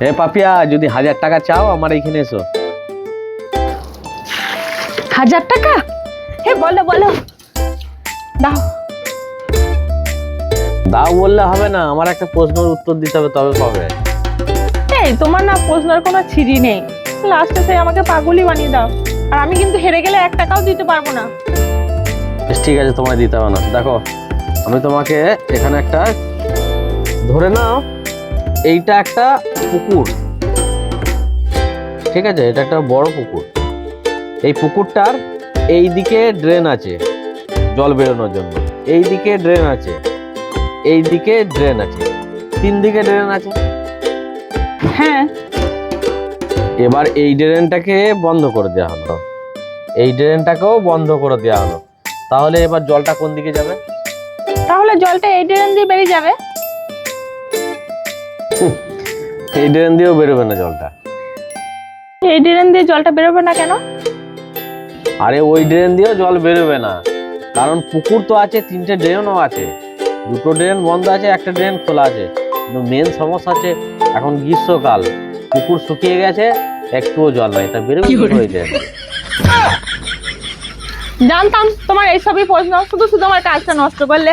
হে পাপিয়া যদি হাজার টাকা চাও আমার এইখানে এসো। হাজার টাকা? হে বলো বলো। দাও। দাও বললে হবে না আমার একটা প্রশ্নের উত্তর দিতে হবে তবে পাবে। এই তোমার না প্রশ্নের কোনো ছিরি নেই। লাস্টে সেই আমাকে পাগলই বানিয়ে দাও। আর আমি কিন্তু হেরে গেলে এক টাকাও দিতে পারব না। বেশ ঠিক আছে তোমায় দিতে হবে না। দেখো আমি তোমাকে এখানে একটা ধরে নাও এইটা একটা পুকুর। ঠিক আছে এটা একটা বড় পুকুর। এই পুকুরটার এই দিকে ড্রেন আছে জল বেরোনোর জন্য। এই দিকে ড্রেন আছে এই দিকে ড্রেন আছে। তিন দিকে ড্রেন আছে। হ্যাঁ। এবার এই ড্রেনটাকে বন্ধ করে দেওয়া হলো। এই ড্রেনটাকেও বন্ধ করে দেওয়া হলো। তাহলে এবার জলটা কোন দিকে যাবে? তাহলে জলটা এই ড্রেন দিয়ে বেরিয়ে যাবে। এই ড্রেন দিয়েও বেরোবে না জলটা। এই ড্রেন দিয়ে জলটা বেরোবে না কেন? আরে ওই ড্রেন দিয়েও জল বেরোবে না। কারণ পুকুর তো আছে তিনটে ড্রেনও আছে। দুটো ড্রেন বন্ধ আছে একটা ড্রেন খোলা আছে। কিন্তু মেন সমস্যা আছে এখন গ্রীষ্মকাল। পুকুর শুকিয়ে গেছে একটুও জল নাই। তা বেরোবে কি করে ড্রেন? জানতাম তোমার এইসবই প্রশ্ন। শুধু শুধু আমার কাজটা নষ্ট করলে।